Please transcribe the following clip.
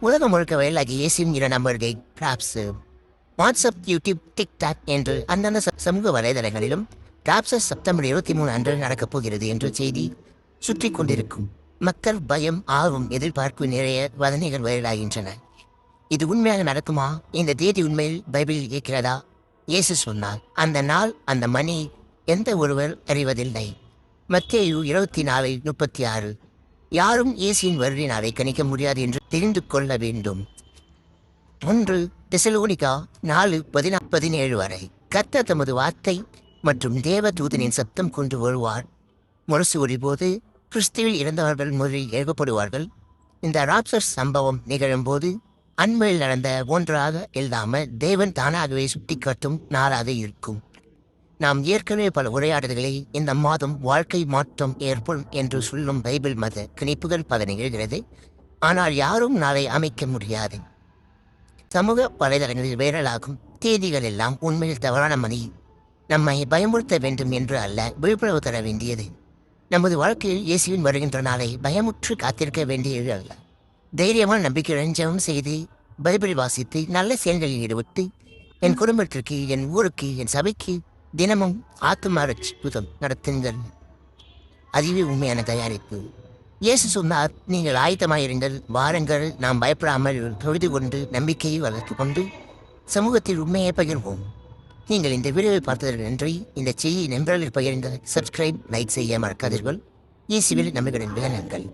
உலகம் முழுக்க வயலாகி இயேசுவின் இரண்டாம் வருகை கிராப்ஸ் வாட்ஸ்அப் யூடியூப் டிக்டாக் என்று அந்தந்த சமூக வலைதளங்களிலும் கிராப்சஸ் செப்டம்பர் இருபத்தி மூணு அன்று நடக்கப் போகிறது என்ற செய்தி சுற்றி கொண்டிருக்கும். மக்கள் பயம் ஆர்வம் எதிர்பார்ப்பு நிறைய வதனைகள் வயலாகின்றன இது உண்மையாக நடக்குமா? இந்த தேதி உண்மையில் பைபிளில் இருக்கிறதா? இயேசு சொன்னார் அந்த நாள் அந்த மணி எந்த ஒருவர் அறிவதில்லை. மத்தேயு இருபத்தி நாலு முப்பத்தி ஆறு யாரும் இயேசுவின் வருகை நாளை கணிக்க முடியாது என்று தெரிந்து கொள்ள வேண்டும். ஒன்று தெசலோனிகா நாலு பதினா பதினேழு வரை. கத்த தமது வார்த்தை மற்றும் தேவ தூதனின் சத்தம் கொண்டு வருவார். முரசு ஒளிபோது கிறிஸ்துவில் இறந்தவர்கள் முதலில் எழுப்பப்படுவார்கள் இந்த ராப்சர் சம்பவம் நிகழும்போது அண்மையில் நடந்த ஒன்றாக இல்லாமல் தேவன் தானாகவே சுட்டிக்காட்டும் நாளாக இருக்கும். நாம் ஏற்கனவே பல உரையாடல்களை இந்த மாதம் வாழ்க்கை மாற்றம் ஏற்படும் என்று சொல்லும் பைபிள் மத கிணைப்புகள் பல நிகழ்கிறது ஆனால் யாரும் நாளை அமைக்க முடியாது. சமூக வலைதளங்களில் வைரலாகும் தேதிகள் எல்லாம் உண்மையில் தவறான மணி. நம்மை பயமுறுத்த வேண்டும் என்று அல்ல விழிப்புணர்வு தர வேண்டியது. நமது வாழ்க்கையில் இயேசுவின் வருகின்ற நாளை பயமுற்று காத்திருக்க வேண்டியது அல்ல. தைரியமான நம்பிக்கையுடன் ஜெபம் செய்து பைபிள் வாசித்து நல்ல செயல்களில் ஈடுபட்டு என் குடும்பத்திற்கு என் ஊருக்கு என் சபைக்கு தினமும் ஆத்ம புதம் நடத்துங்கள். அதுவே உண்மையான தயாரிப்பு. இயேசு சொன்னார் நீங்கள் ஆயத்தமாயிருங்கள் வாரங்கள் நாம் பயப்படாமல் தொழுது கொண்டு நம்பிக்கையை வளர்த்து கொண்டு சமூகத்தில் உண்மையை பகிர்வோம். நீங்கள் இந்த வீடியோவை பார்த்ததற்கு நன்றி. இந்த செய்தியை நண்பர்களில் பகிர்ந்த சப்ஸ்கிரைப் லைக் செய்ய மறக்காதீர்கள். இயேசுவில் நம்பிக்கையின் விளங்குங்கள்.